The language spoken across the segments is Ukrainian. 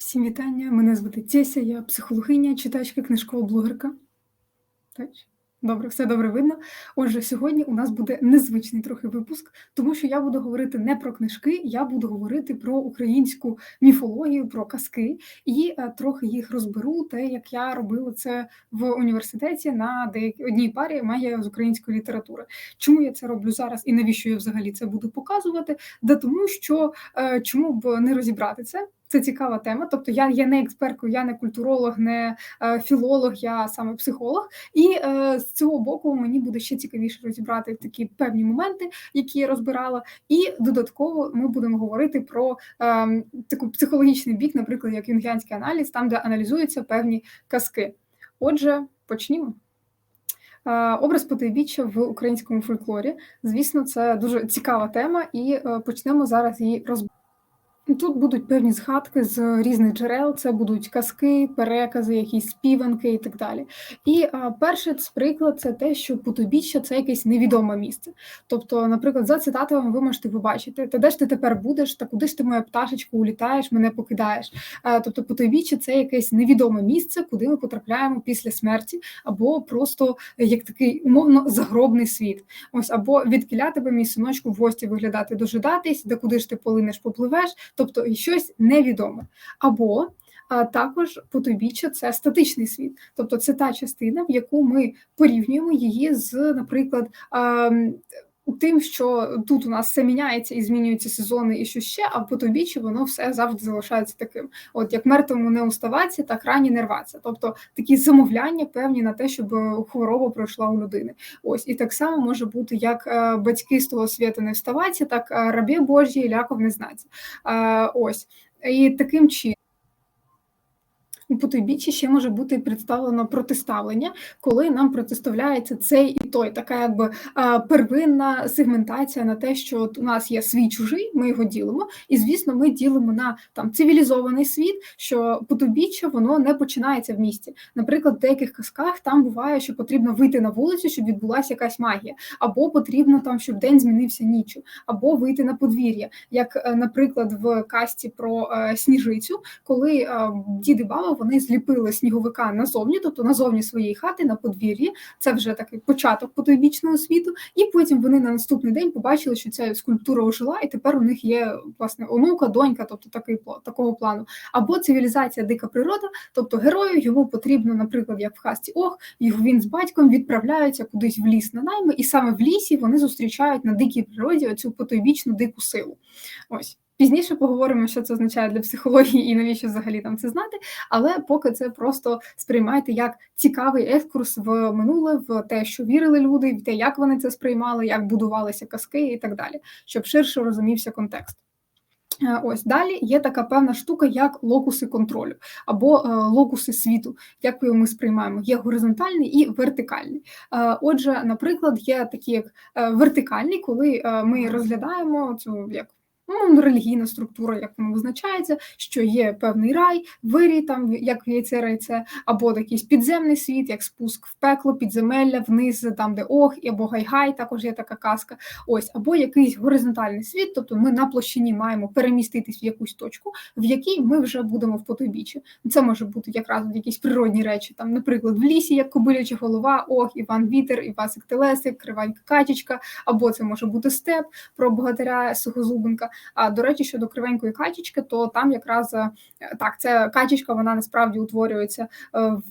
Всім вітання. Мене звати Теся, я психологиня, читачка, книжкова блогерка. Добре, все добре видно. Отже, сьогодні у нас буде незвичний трохи випуск, тому що я буду говорити не про книжки, я буду говорити про українську міфологію, про казки і е, трохи їх розберу, те, як я робила це в університеті на деякій одній парі має з української літератури. Чому я це роблю зараз і навіщо я взагалі це буду показувати? Да тому що е, чому б не розібрати це? Це цікава тема. Тобто я є не експерткою, я не культуролог, не е, філолог, я саме психолог. І е, з цього боку мені буде ще цікавіше розібрати такі певні моменти, які я розбирала. І додатково ми будемо говорити про е, таку психологічний бік, наприклад, як юнгіанський аналіз, там де аналізуються певні казки. Отже, почнімо. Е, образ потойбіччя в українському фольклорі, звісно, це дуже цікава тема, і е, почнемо зараз її розбирати. Тут будуть певні згадки з різних джерел, це будуть казки, перекази, якісь співанки і так далі. І а, перший приклад це те, що Потойбіччя – це якесь невідоме місце. Тобто, наприклад, за цитатами ви можете побачити, та де ж ти тепер будеш, та куди ж ти моя пташечка улітаєш, мене покидаєш. А, тобто, Потойбіччя – це якесь невідоме місце, куди ми потрапляємо після смерті, або просто як такий умовно загробний світ. Ось або відкіля тебе мій синочку в гості виглядати, дожидатись, де куди ж ти полинеш, попливеш тобто щось невідоме. Або а також потойбіччя це статичний світ, тобто це та частина, в яку ми порівнюємо її з, наприклад, тим, що тут у нас все міняється і змінюються сезони, і що ще, а в потойбіччі воно все завжди залишається таким. От як мертвому не уставатися, так рані не рватися. Тобто такі замовляння певні на те, щоб хвороба пройшла у людини. Ось і так само може бути як е, батьки з того світу не вставаться, так е, рабі Божі ляков не знається. Е, ось і таким чином. Потойбіччі ще може бути представлено протиставлення, коли нам протиставляється цей і той, така якби первинна сегментація на те, що от у нас є свій чужий, ми його ділимо, і звісно, ми ділимо на там цивілізований світ, що потойбіччя воно не починається в місті. Наприклад, в деяких казках там буває, що потрібно вийти на вулицю, щоб відбулася якась магія, або потрібно там, щоб день змінився ніччю, або вийти на подвір'я, як, е, наприклад, в касті про е, сніжицю, коли е, діди баба вони зліпили сніговика назовні, тобто назовні своєї хати на подвір'ї. Це вже такий початок потойбічного світу. І потім вони на наступний день побачили, що ця скульптура ожила, і тепер у них є власне онука, донька, тобто такий такого плану. Або цивілізація дика природа, тобто герою йому потрібно, наприклад, як в хасті Ох, він з батьком відправляються кудись в ліс на найми, і саме в лісі вони зустрічають на дикій природі оцю потойбічну дику силу. Ось. Пізніше поговоримо, що це означає для психології і навіщо взагалі там це знати. Але поки це просто сприймайте як цікавий екскурс в минуле, в те, що вірили люди, в те, як вони це сприймали, як будувалися казки і так далі, щоб ширше розумівся контекст. Е, ось далі є така певна штука, як локуси контролю або е, локуси світу, як його ми сприймаємо. Є горизонтальний і вертикальний. Е, отже, наприклад, є такі як вертикальний, коли ми розглядаємо цю як ну, релігійна структура, як вона визначається, що є певний рай, вирій, там як яйце райце, або якийсь підземний світ, як спуск в пекло, підземелля, вниз, там, де ох, або гай-гай, також є така казка. Ось, або якийсь горизонтальний світ, тобто ми на площині маємо переміститись в якусь точку, в якій ми вже будемо в потойбіччі. Це може бути якраз якісь природні речі, там, наприклад, в лісі, як кобиляча голова, ох, Іван Вітер, Івасик Телесик, Криванька Качечка, або це може бути степ про богатиря Сухозубенка. А до речі, щодо кривенької качечки, то там якраз е, так, ця качечка вона насправді утворюється е, в,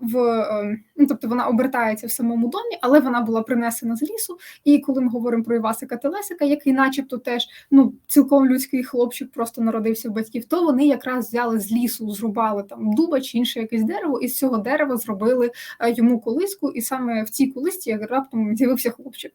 в е, ну, тобто вона обертається в самому домі, але вона була принесена з лісу. І коли ми говоримо про Івасика Телесика, який, начебто, теж ну цілком людський хлопчик просто народився в батьків, то вони якраз взяли з лісу, зрубали там дуба чи інше якесь дерево, і з цього дерева зробили йому колиску, і саме в цій колисці як раптом з'явився хлопчик.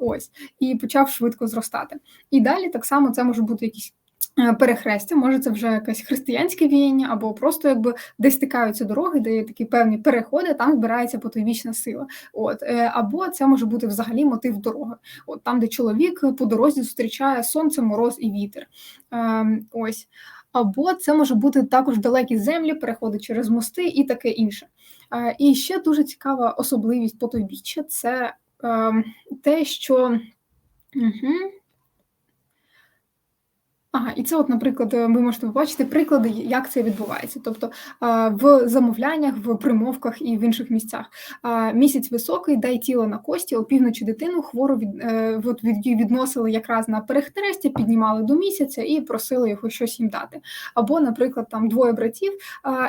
Ось і почав швидко зростати. І далі так само це може бути якісь. Е, перехрестя, може, це вже якесь християнське віяння, або просто якби десь стикаються дороги, де є такі певні переходи, там збирається потойбічна сила. От е, або це може бути взагалі мотив дороги, от там, де чоловік по дорозі зустрічає сонце, мороз і вітер. Ем, ось. Або це може бути також далекі землі, переходи через мости і таке інше. Е, і ще дуже цікава особливість потойбіччя це ем, те, що. Угу. Ага, і це, от, наприклад, е, ви можете побачити приклади, як це відбувається. Тобто е, в замовляннях, в примовках і в інших місцях. Е, місяць високий, дай тіло на кості, опівночі дитину хвору від, от від відносили якраз на перехрестя, піднімали до місяця і просили його щось їм дати. Або, наприклад, там двоє братів,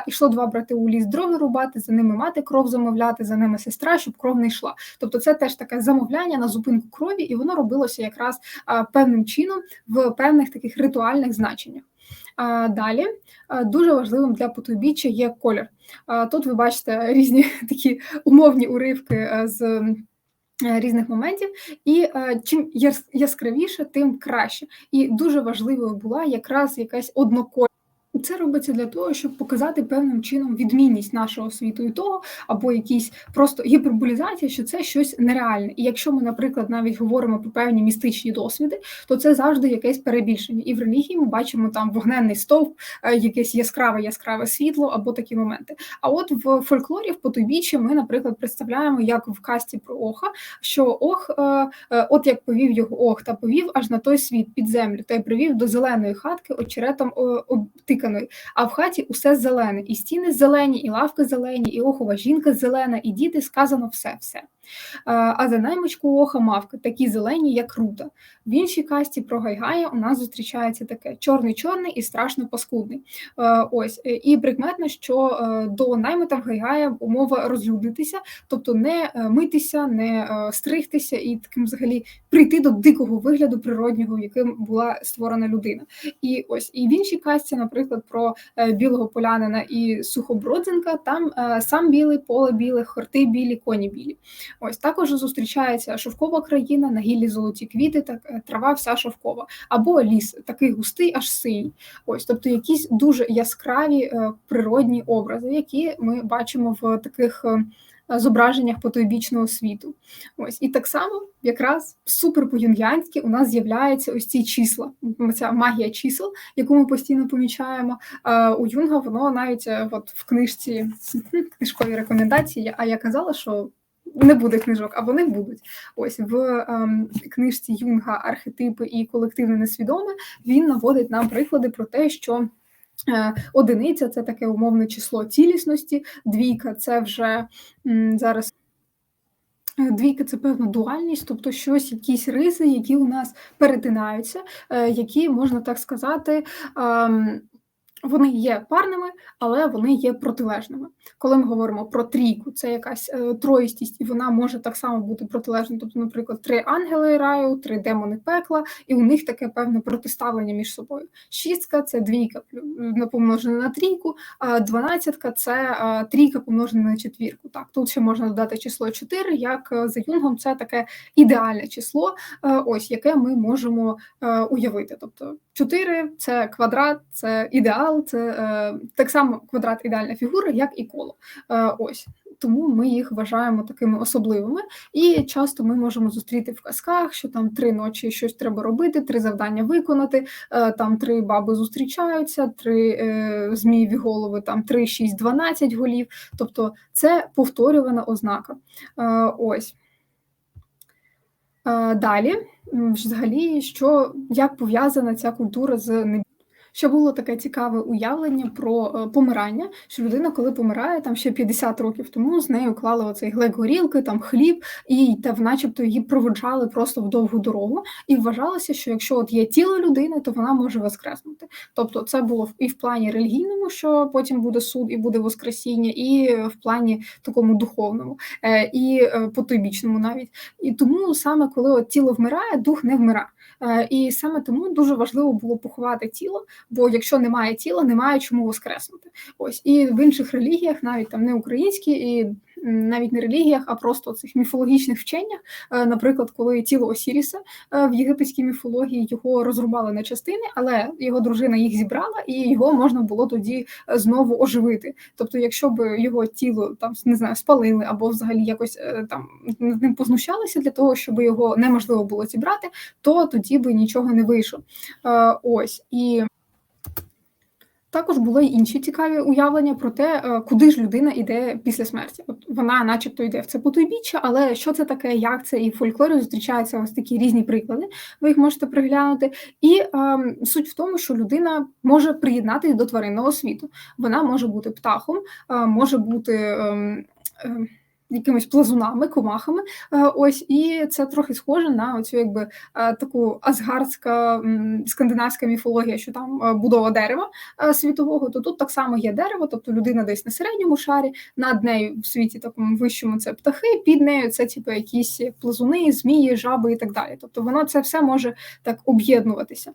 йшло два брати у ліс дроги рубати, за ними мати кров замовляти, за ними сестра, щоб кров не йшла. Тобто, це теж таке замовляння на зупинку крові, і воно робилося якраз певним чином в певних таких ритуальних значеннях. Далі дуже важливим для потойбіччя є колір. Тут ви бачите різні такі умовні уривки з різних моментів, і чим яскравіше, тим краще. І дуже важливою була якраз якась однокольність. Це робиться для того, щоб показати певним чином відмінність нашого світу і того, або якісь просто гіперболізація, що це щось нереальне. І якщо ми, наприклад, навіть говоримо про певні містичні досвіди, то це завжди якесь перебільшення. І в релігії ми бачимо там вогненний стовп, е, якесь яскраве, яскраве світло або такі моменти. А от в фольклорі, в потойбіччі, ми, наприклад, представляємо, як в касті про Оха, що Ох, е, е, от як повів його Ох, та повів аж на той світ під землю, та й привів до зеленої хатки очеретом обтиканої вишуканої, а в хаті усе зелене, і стіни зелені, і лавки зелені, і охова жінка зелена, і діти сказано все все. А за наймичку оха мавки, такі зелені, як рута. В іншій касті про Гайгая у нас зустрічається таке: чорний-чорний і страшно паскудний. Ось е, І прикметно, що е, до наймита в Гайгая умова розлюднитися, тобто не е, митися, не стригтися і таким взагалі прийти до дикого вигляду природнього, яким була створена людина. І ось і в іншій касті, наприклад, про білого полянина і сухобродзенка, там сам білий, поле біле, хорти білі, коні білі. Ось також зустрічається шовкова країна, на гіллі золоті квіти, так е, трава вся шовкова, або ліс, такий густий, аж синій. Ось, тобто якісь дуже яскраві е, природні образи, які ми бачимо в таких. Е, зображеннях потойбічного світу. Ось і так само, якраз супер по-юнгіанськи у нас з'являються ось ці числа, ця магія чисел, яку ми постійно помічаємо. У Юнга воно навіть от в книжці книжкові рекомендації. А я казала, що не буде книжок, а вони будуть. Ось в ем, книжці Юнга архетипи і колективне несвідоме він наводить нам приклади про те, що. Е, одиниця це таке умовне число цілісності, двійка це вже зараз. Е, двійка це певна дуальність, тобто щось, якісь риси, які у нас перетинаються, е, які можна так сказати, ем, вони є парними, але вони є протилежними. Коли ми говоримо про трійку, це якась е, троїстість, і вона може так само бути протилежною. Тобто, наприклад, три ангели раю, три демони пекла, і у них таке певне протиставлення між собою. Шістка це двійка помножена на трійку, а дванадцятка це трійка помножена на четвірку. Так, тут ще можна додати число 4, як е, за юнгом, це таке ідеальне число, е, ось яке ми можемо уявити. Тобто 4 – це квадрат, це ідеал, це е, так само квадрат ідеальна фігура, як і коло. Е, ось тому ми їх вважаємо такими особливими. І часто ми можемо зустріти в казках, що там три ночі щось треба робити, три завдання виконати. Е, там три баби зустрічаються, три е, змієві голови, там три, шість, дванадцять голів. Тобто це повторювана ознака. Е, ось. Е, далі, взагалі, що як пов'язана ця культура з. Ще було таке цікаве уявлення про е, помирання, що людина, коли помирає, там ще 50 років тому з нею клали оцей глек горілки, там хліб, і та, начебто, її проводжали просто в довгу дорогу. І вважалося, що якщо от є тіло людини, то вона може воскреснути. Тобто, це було і в плані релігійному, що потім буде суд і буде воскресіння, і в плані такому духовному, е, і е, потойбічному навіть. І тому саме коли от тіло вмирає, дух не вмирає. І саме тому дуже важливо було поховати тіло, бо якщо немає тіла, немає чому воскреснути. Ось і в інших релігіях, навіть там не українські і навіть не релігіях, а просто цих міфологічних вченнях. Е, наприклад, коли тіло Осіріса е, в єгипетській міфології його розрубали на частини, але його дружина їх зібрала, і його можна було тоді е, знову оживити. Тобто, якщо б його тіло там не знаю, спалили або взагалі якось там над ним познущалися для того, щоб його неможливо було зібрати, то тоді би нічого не вийшло. Ось і. Також були й інші цікаві уявлення про те, е, куди ж людина йде після смерті. От вона, начебто, йде в це потойбіччя, але що це таке, як це, і в фольклорі зустрічаються ось такі різні приклади. Ви їх можете приглянути. І ем, суть в тому, що людина може приєднатися до тваринного світу. Вона може бути птахом, е, може бути. ем, ем, Якимись плазунами, комахами, е, ось і це трохи схоже на оцю якби е, таку асгардська м, скандинавська міфологія, що там е, будова дерева світового. То тут так само є дерево, тобто людина десь на середньому шарі, над нею в світі такому вищому це птахи, під нею це типу якісь плазуни, змії, жаби і так далі. Тобто воно це все може так об'єднуватися.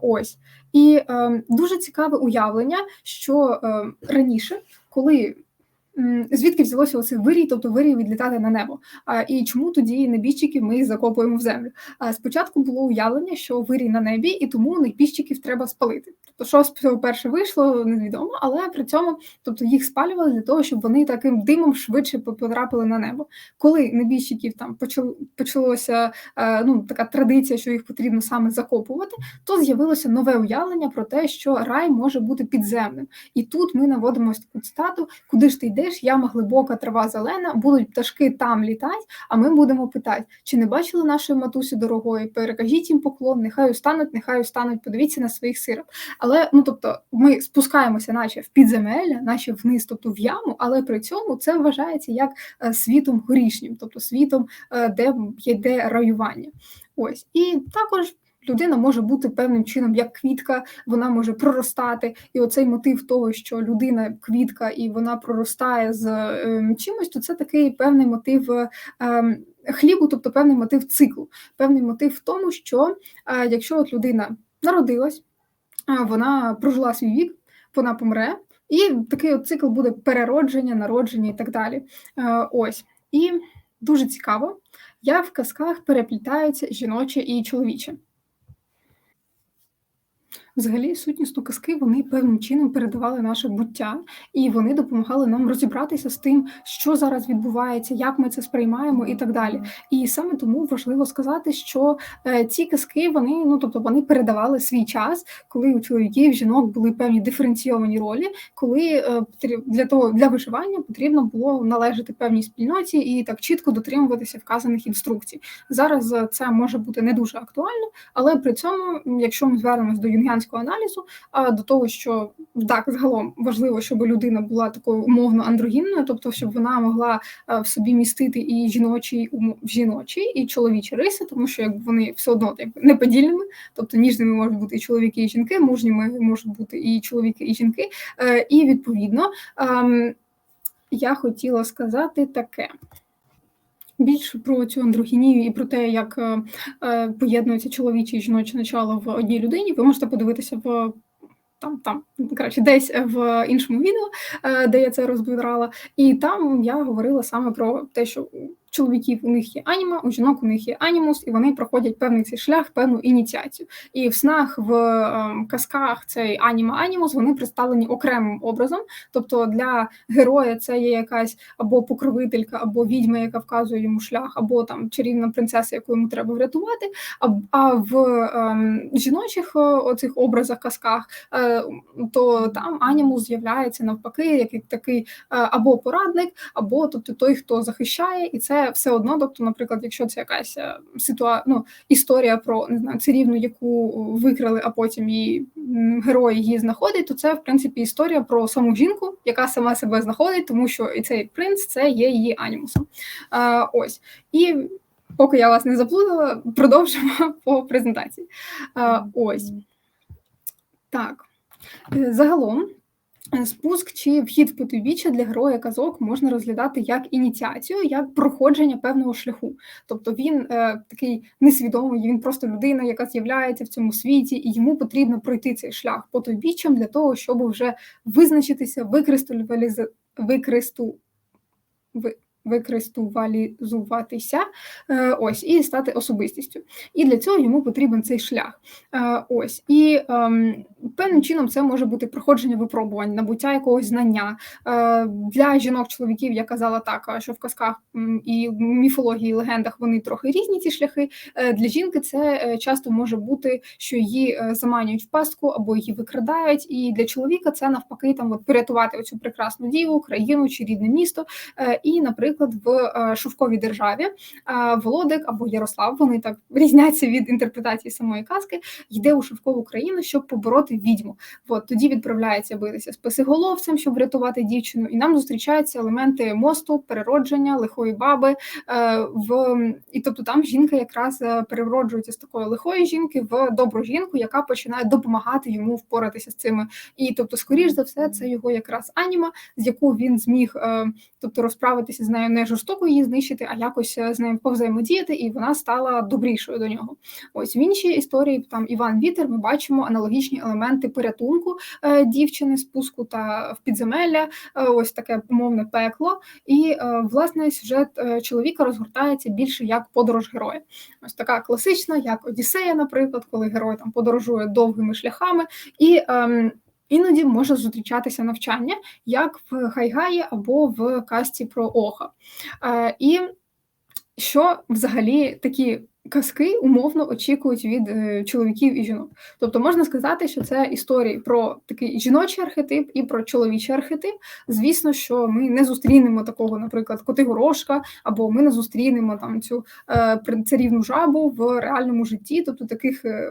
Ось і е, дуже цікаве уявлення, що е, раніше, коли Звідки взялося оце вирій, тобто вирій відлітати на небо? А, І чому тоді небіжчиків ми закопуємо в землю? А спочатку було уявлення, що вирій на небі, і тому небіжчиків треба спалити. Тобто, що з цього перше вийшло, невідомо, але при цьому тобто їх спалювали для того, щоб вони таким димом швидше потрапили на небо. Коли небіжчиків там почало, почалося е, ну така традиція, що їх потрібно саме закопувати, то з'явилося нове уявлення про те, що рай може бути підземним. І тут ми наводимо таку цитату: куди ж ти йдеш? Яма глибока, трава зелена, будуть пташки там літать, а ми будемо питати, чи не бачили нашої матусі дорогої? Перекажіть їм поклон, нехай устануть, нехай устануть, подивіться на своїх сирот. Але ну тобто ми спускаємося, наче в підземелля, наче вниз, тобто в яму, але при цьому це вважається як е, світом горішнім, тобто світом, е, де йде раювання. Ось і також. Людина може бути певним чином як квітка, вона може проростати, і оцей мотив того, що людина квітка і вона проростає з е, чимось, то це такий певний мотив е, хлібу, тобто певний мотив циклу, певний мотив в тому, що е, якщо от людина народилась, е, вона прожила свій вік, вона помре, і такий от цикл буде переродження, народження і так далі. Е, ось і дуже цікаво, як в казках переплітаються жіноче і чоловіче. Взагалі, сутнісну казки вони певним чином передавали наше буття, і вони допомагали нам розібратися з тим, що зараз відбувається, як ми це сприймаємо, і так далі. І саме тому важливо сказати, що е, ці казки вони ну тобто вони передавали свій час, коли у чоловіків жінок були певні диференційовані ролі, коли е, для того для виживання потрібно було належати певній спільноті і так чітко дотримуватися вказаних інструкцій. Зараз е, це може бути не дуже актуально, але при цьому, якщо ми звернемось до юнгіанського громадського аналізу, а до того, що так загалом важливо, щоб людина була такою умовно андрогінною, тобто щоб вона могла в собі містити і жіночі жіночі, і чоловічі риси, тому що якби вони все одно якби неподільними, тобто ніжними можуть бути і чоловіки, і жінки, мужніми можуть бути і чоловіки, і жінки. Е, і відповідно ем, я хотіла сказати таке. Більше про цю андрогінію і про те, як е, чоловічі поєднується чоловіче і жіноче начало в одній людині, ви можете подивитися в там, там краще, десь в іншому відео, е, де я це розбирала, і там я говорила саме про те, що чоловіків у них є аніма, у жінок у них є анімус, і вони проходять певний цей шлях, певну ініціацію. І в снах, в е, казках цей аніма-анімус вони представлені окремим образом. Тобто для героя це є якась або покровителька, або відьма, яка вказує йому шлях, або там чарівна принцеса, яку йому треба врятувати. А, в е, жіночих оцих образах, казках, е, то там анімус з'являється навпаки, як такий е, або порадник, або тобто той, хто захищає, і це все одно, тобто, наприклад, якщо це якась е, ситуа... ну, історія про не знаю, царівну, яку викрали, а потім її герой її знаходить, то це в принципі історія про саму жінку, яка сама себе знаходить, тому що і цей принц це є її анімусом. А, Ось і. Поки я вас не заплутала, продовжимо по презентації. Ось так. Е, загалом спуск чи вхід в потойбіччя для героя казок можна розглядати як ініціацію, як проходження певного шляху. Тобто він е, такий несвідомий, він просто людина, яка з'являється в цьому світі, і йому потрібно пройти цей шлях потойбіччям для того, щоб вже визначитися, викристалізувати, викристу, викристувалізуватися е, ось і стати особистістю. І для цього йому потрібен цей шлях. Е, ось і ем, певним чином це може бути проходження випробувань, набуття якогось знання е, для жінок-чоловіків. Я казала так, що в казках і міфології, і легендах вони трохи різні. Ці шляхи для жінки це часто може бути, що її заманюють в пастку або її викрадають. І для чоловіка це навпаки там от порятувати оцю прекрасну діву, країну чи рідне місто. І, наприклад, в шовковій державі Володик або Ярослав, вони так різняться від інтерпретації самої казки, йде у шовкову країну, щоб побороти відьму. От тоді відправляється битися з писиголовцем, щоб врятувати дівчину, і нам зустрічаються елементи мосту, переродження, лихої баби. Е, в І тобто там жінка якраз е, перероджується з такої лихої жінки в добру жінку, яка починає допомагати йому впоратися з цими. І тобто, скоріш за все, це його якраз аніма, з яку він зміг е, тобто розправитися з нею не жорстоко її знищити, а якось з нею повзаємодіяти, і вона стала добрішою до нього. Ось в іншій історії там Іван Вітер. Ми бачимо аналогічні елементи порятунку е, дівчини, спуску та в підземелля, е, ось таке умовне пекло. І е, власне сюжет чоловіка розгортається більше як подорож героя. Ось така класична, як Одіссея, наприклад, коли герой там подорожує довгими шляхами і. Іноді може зустрічатися навчання як в Хайгаї або в касті про Оха. Е, І що взагалі такі казки умовно очікують від е, чоловіків і жінок. Тобто можна сказати, що це історії про такий жіночий архетип і про чоловічий архетип. Звісно, що ми не зустрінемо такого, наприклад, Котигорошка, або ми не зустрінемо там цю е, царівну жабу в реальному житті, тобто таких е,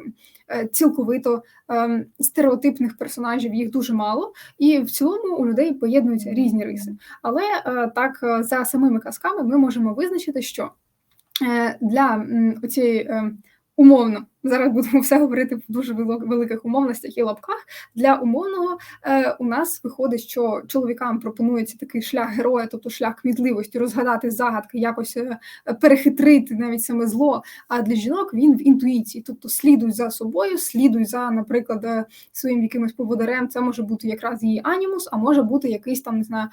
цілковито е, стереотипних персонажів їх дуже мало, і в цілому у людей поєднуються різні риси. Але так за самими казками ми можемо визначити, що для цієї е, умовно Зараз будемо все говорити в дуже великих умовностях і лапках. Для умовного е, у нас виходить, що чоловікам пропонується такий шлях героя, тобто шлях кмітливості, розгадати загадки, якось е, перехитрити навіть саме зло. А для жінок він в інтуїції, тобто слідуй за собою, слідуй за, наприклад, е, своїм якимось поводарем. Це може бути якраз її анімус, а може бути якийсь там не знаю,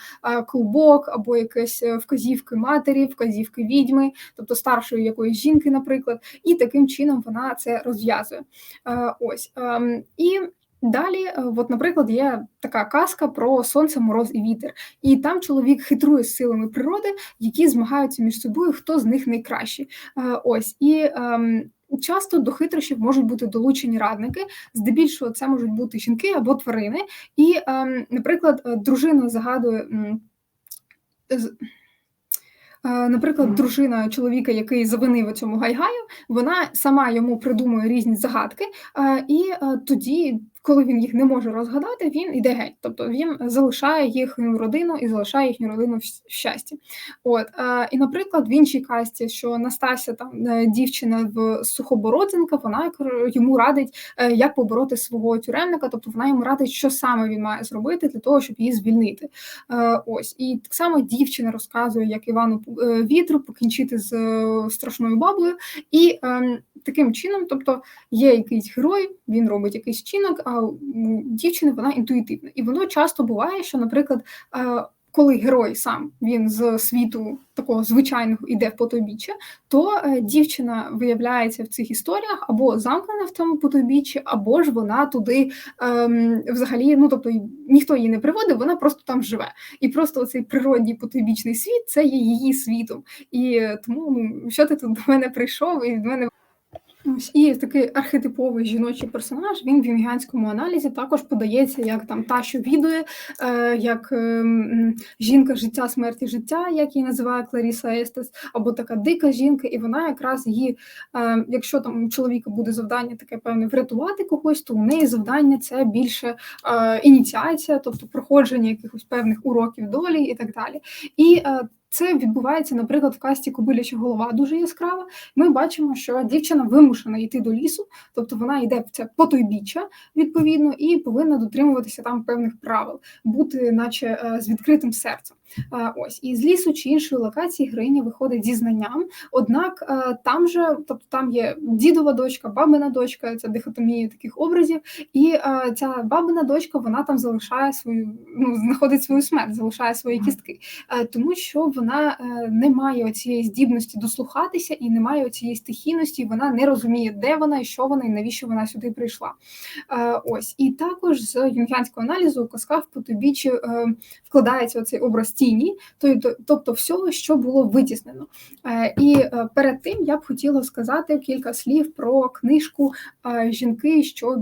клубок або якесь вказівки матері, вказівки відьми, тобто старшої якоїсь жінки, наприклад, і таким чином вона це розв'язує. Е, ось ем, і. Далі, е, от, наприклад, є така казка про сонце, мороз і вітер, і там чоловік хитрує з силами природи, які змагаються між собою, хто з них найкращий. Е, ось і ем, часто до хитрощів можуть бути долучені радники. Здебільшого це можуть бути жінки або тварини. І, ем, наприклад, дружина загадує. Е, наприклад, дружина чоловіка, який завинив у цьому гайгаю, вона сама йому придумує різні загадки, е, і е, тоді коли він їх не може розгадати, він іде геть. Тобто він залишає їхню родину і залишає їхню родину в щасті. От е, і, наприклад, в іншій касті, що Настася, там е, дівчина в Сухобородзинка, вона йому радить, е, як побороти свого тюремника, тобто вона йому радить, що саме він має зробити для того, щоб її звільнити. Е, ось і так само дівчина розказує, як Івану е, Вітру покінчити з е, страшною бабою, і е, таким чином, тобто є якийсь герой, він робить якийсь чинок. У дівчини вона інтуїтивна. І воно часто буває, що, наприклад, коли герой сам він з світу такого звичайного іде в потойбіччя, то е, дівчина виявляється в цих історіях або замкнена в цьому потойбіччі, або ж вона туди ем, взагалі, ну тобто ніхто її не приводив, вона просто там живе. І просто цей природній потойбічний світ це є її світом. І тому ну, що ти тут до мене прийшов і від мене. І такий архетиповий жіночий персонаж. Він в юнгіанському аналізі також подається як там та, що відує, е, як е, жінка життя, смерті життя, як її називає Кларіса Естес, або така дика жінка, і вона якраз її, е, якщо там у чоловіка буде завдання таке певне врятувати когось, то у неї завдання це більше е, ініціація, тобто проходження якихось певних уроків долі і так далі. І це відбувається, наприклад, в касті Кобиляча голова дуже яскрава. Ми бачимо, що дівчина вимушена йти до лісу, тобто вона йде в це потойбіччя, відповідно, і повинна дотримуватися там певних правил, бути, наче е, з відкритим серцем. Ось і з лісу чи іншої локації героїня виходить зі знанням. Однак там же, тобто там є дідова дочка, бабина дочка, це дихотомія таких образів, і ця бабина дочка вона там залишає свою, ну знаходить свою смерть, залишає свої кістки, тому що вона не має цієї здібності дослухатися і не має цієї стихійності. Вона не розуміє, де вона і що вона, і навіщо вона сюди прийшла. Ось і також з юнгянського аналізу у казках по вкладається оцей образ тіні, тобто всього, що було витіснено. Е, і е, перед тим я б хотіла сказати кілька слів про книжку е, Жінки, що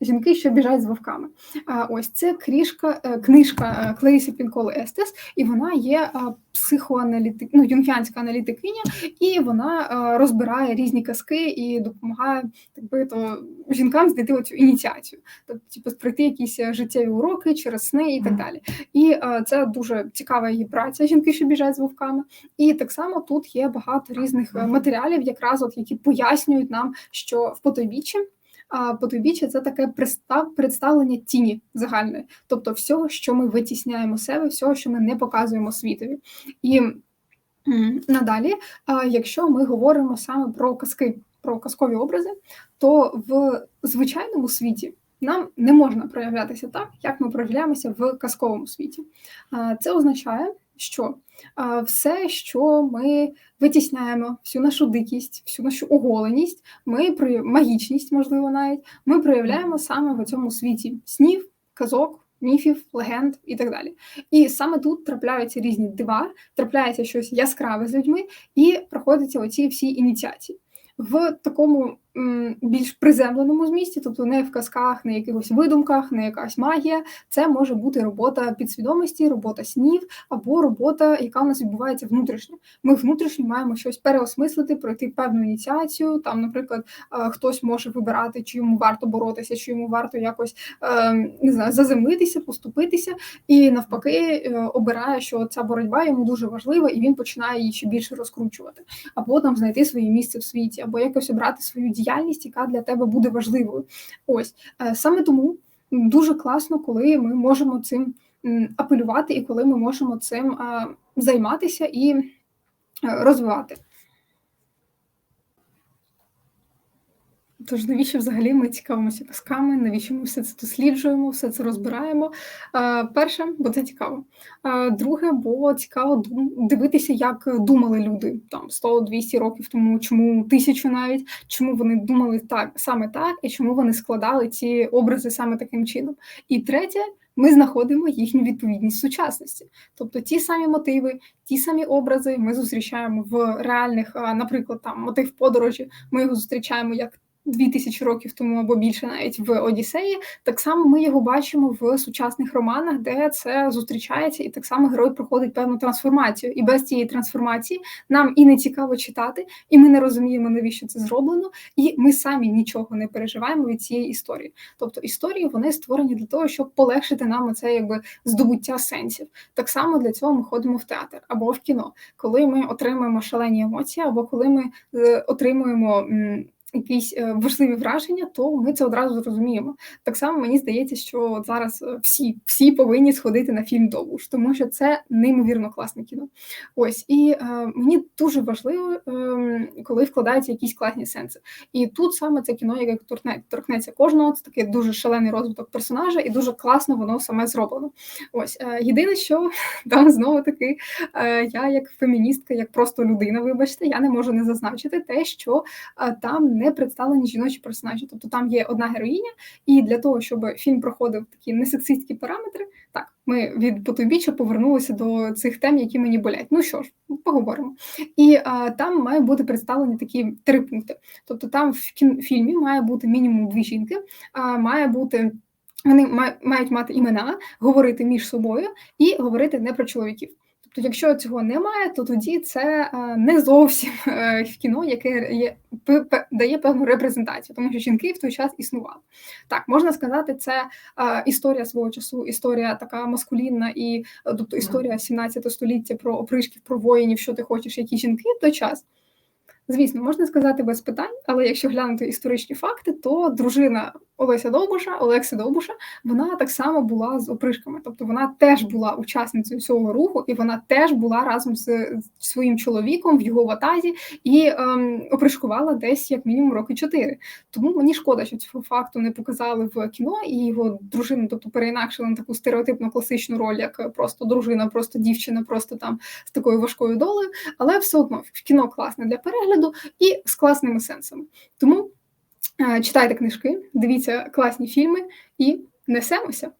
Жінки, що біжать з вовками. А ось це крішка, е, книжка Клейсі Пінколи Естес, і вона є психоаналітик, ну, юнгіанська аналітикиня, і вона розбирає різні казки і допомагає так би, то жінкам знайти оцю ініціацію, тобто типу, пройти якісь життєві уроки через сни і так далі. І це дуже цікава її праця. Жінки, що біжать з вовками. І так само тут є багато різних матеріалів, якраз от які пояснюють нам, що в потойбіччі а потойбіччя – це таке представлення тіні загальної, тобто всього, що ми витісняємо себе, всього, що ми не показуємо світові. І надалі, якщо ми говоримо саме про казки, про казкові образи, то в звичайному світі. Нам не можна проявлятися так, як ми проявляємося в казковому світі. Це означає, що все, що ми витісняємо, всю нашу дикість, всю нашу оголеність, ми магічність, можливо, навіть ми проявляємо саме в цьому світі снів, казок. Міфів, легенд і так далі. І саме тут трапляються різні дива, трапляється щось яскраве з людьми, і проходяться оці всі ініціації. В такому більш приземленому змісті, тобто не в казках, не якихось видумках, не якась магія. Це може бути робота підсвідомості, робота снів або робота, яка у нас відбувається внутрішньо. Ми внутрішньо маємо щось переосмислити, пройти певну ініціацію. Там, наприклад, е, хтось може вибирати, чи йому варто боротися, чи йому варто якось ем, не знаю, заземлитися, поступитися, і навпаки е, обирає, що ця боротьба йому дуже важлива, і він починає її ще більше розкручувати, або там знайти своє місце в світі, або якось обрати свою діяльність діяльність, яка для тебе буде важливою. Ось е, саме тому дуже класно, коли ми можемо цим апелювати, і коли ми можемо цим займатися і е, розвивати. Тож, навіщо взагалі ми цікавимося казками, навіщо ми все це досліджуємо, все це розбираємо? Перше, бо це цікаво. Друге, бо цікаво дивитися, як думали люди там 100-200 років тому, чому тисячу навіть, чому вони думали так саме так, і чому вони складали ці образи саме таким чином. І третє. Ми знаходимо їхню відповідність сучасності, тобто ті самі мотиви, ті самі образи ми зустрічаємо в реальних, наприклад, там мотив подорожі. Ми його зустрічаємо як Дві тисячі років тому або більше навіть в Одіссеї, так само ми його бачимо в сучасних романах, де це зустрічається, і так само герой проходить певну трансформацію. І без цієї трансформації нам і не цікаво читати, і ми не розуміємо, навіщо це зроблено, і ми самі нічого не переживаємо від цієї історії. Тобто історії вони створені для того, щоб полегшити нам оце якби здобуття сенсів. Так само для цього ми ходимо в театр або в кіно, коли ми отримуємо шалені емоції, або коли ми е, отримуємо якісь е, важливі враження, то ми це одразу зрозуміємо. Так само мені здається, що зараз е, всі всі повинні сходити на фільм Довуш, тому що це неймовірно класне кіно. Ось і е, мені дуже важливо, е, коли вкладаються якісь класні сенси. І тут саме це кіно, яке торкне, торкнеться кожного, це такий дуже шалений розвиток персонажа, і дуже класно воно саме зроблено. Ось е, єдине, що там знову таки е, я, як феміністка, як просто людина, вибачте, я не можу не зазначити те, що е, там не не представлені жіночі персонажі. Тобто там є одна героїня, і для того, щоб фільм проходив такі несексистські параметри, так ми від потойбіччя повернулися до цих тем, які мені болять. Ну що ж, поговоримо. І а, там має бути представлені такі три пункти. Тобто, там в фільмі має бути мінімум дві жінки, а має бути. Вони мають мати імена, говорити між собою і говорити не про чоловіків. То якщо цього немає, то тоді це е, не зовсім е, кіно, яке є дає певну репрезентацію, тому що жінки в той час існували. Так, можна сказати, це е, історія свого часу, історія така маскулінна і тобто історія 17 століття про опришків, про воїнів, що ти хочеш, які жінки в той час. Звісно, можна сказати без питань, але якщо глянути історичні факти, то дружина Олеся Довбуша, Олекси Довбуша, вона так само була з опришками. Тобто вона теж була учасницею цього руху, і вона теж була разом з своїм чоловіком в його ватазі і ем, опришкувала десь як мінімум роки чотири. Тому мені шкода, що цього факту не показали в кіно, і його дружину, тобто переінакшили на таку стереотипну класичну роль, як просто дружина, просто дівчина, просто там з такою важкою долею. Але все одно в кіно класне для перегляду і з класними сенсами. Тому е, читайте книжки, дивіться класні фільми і несемося.